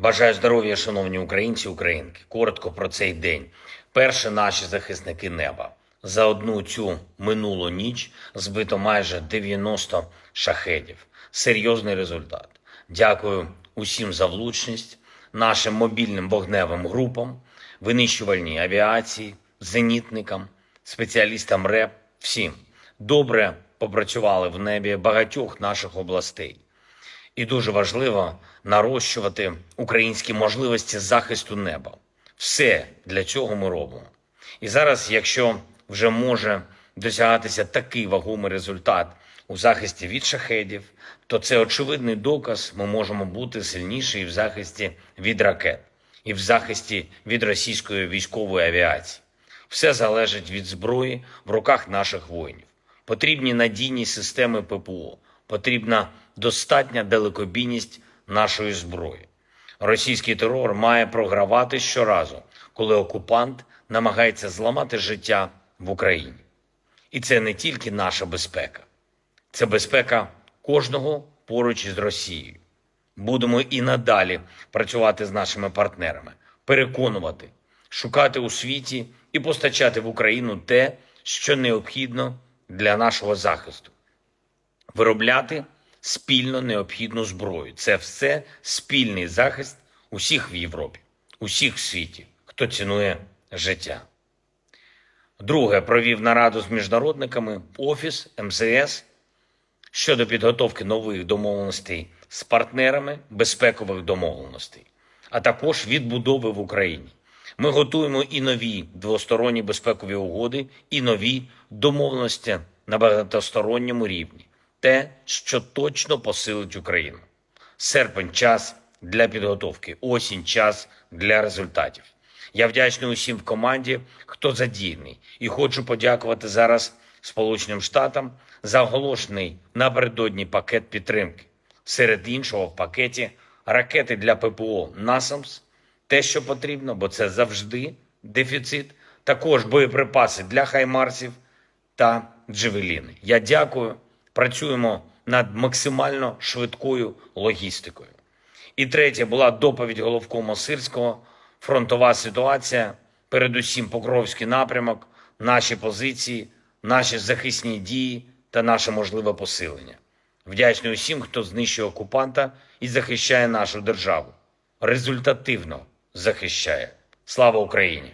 Бажаю здоров'я, шановні українці, українки. Коротко про цей день. Перше наші захисники неба. За одну цю минулу ніч збито майже 90 шахедів. Серйозний результат. Дякую усім за влучність, нашим мобільним вогневим групам, винищувальній авіації, зенітникам, спеціалістам РЕП, всім. Добре попрацювали в небі багатьох наших областей. І дуже важливо нарощувати українські можливості захисту неба. Все для цього ми робимо. І зараз, якщо вже може досягатися такий вагомий результат у захисті від шахедів, то це очевидний доказ, ми можемо бути сильніші і в захисті від ракет, і в захисті від російської військової авіації. Все залежить від зброї в руках наших воїнів. Потрібні надійні системи ППО, потрібна достатня далекобійність нашої зброї. Російський терор має програвати щоразу, коли окупант намагається зламати життя в Україні. І це не тільки наша безпека, це безпека кожного поруч із Росією. Будемо і надалі працювати з нашими партнерами, переконувати, шукати у світі і постачати в Україну те, що необхідно для нашого захисту, виробляти спільно необхідну зброю. Це все спільний захист усіх в Європі, усіх в світі, хто цінує життя. Друге, провів нараду з міжнародниками Офіс МЗС щодо підготовки нових домовленостей з партнерами безпекових домовленостей, а також відбудови в Україні. Ми готуємо і нові двосторонні безпекові угоди, і нові домовленості на багатосторонньому рівні. Те, що точно посилить Україну. Серпень час для підготовки, осінь час для результатів. Я вдячний усім в команді, хто задіяний, і хочу подякувати зараз Сполученим Штатам за оголошений напередодні пакет підтримки. Серед іншого, в пакеті ракети для ППО «Насамс», те, що потрібно, бо це завжди дефіцит. Також боєприпаси для хаймарсів та джевеліни. Я дякую. Працюємо над максимально швидкою логістикою. І третє була доповідь головкома Сирського. Фронтова ситуація, передусім Покровський напрямок, наші позиції, наші захисні дії та наше можливе посилення. Вдячний усім, хто знищує окупанта і захищає нашу державу. Результативно захищає. Слава Україні!